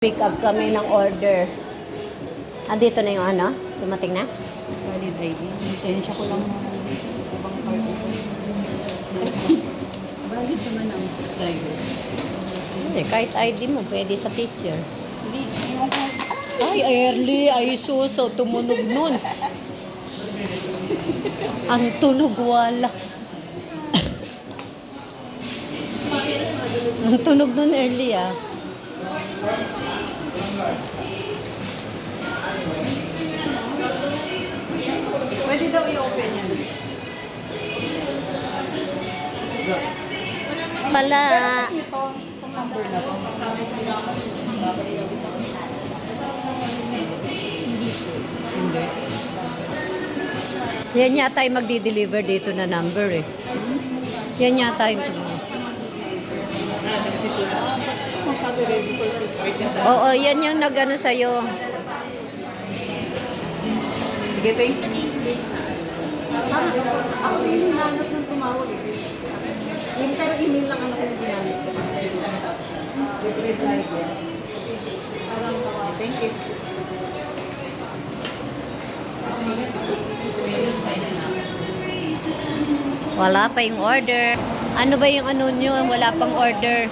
Pick up kami ng order. Andito na yung ano? Dumating na? Valid ID. Lisensya ko lang ng ibang party ko. Valid naman ang drivers. Hindi, kahit ID mo, pwede sa teacher. Hindi, yung card. Ay, early, ay suso, tumunog nun. Ang tunog wala. Ang tunog nun early ah. Pwede daw i-open yan. Pala, Ito, itong number na to. Yan yata yung magdi-deliver dito na number eh. Yan yata yung Kung sabi for pick Oo, yan yung nag-ano sa'yo. Sige, thank you. Ako yung hinahanap ng tumawag eh. Yung pero email lang ano ko yung ginamit ko. With ko. Parang, thank you. Wala pa yung order. Ano ba yung ano nyo? Wala pang order.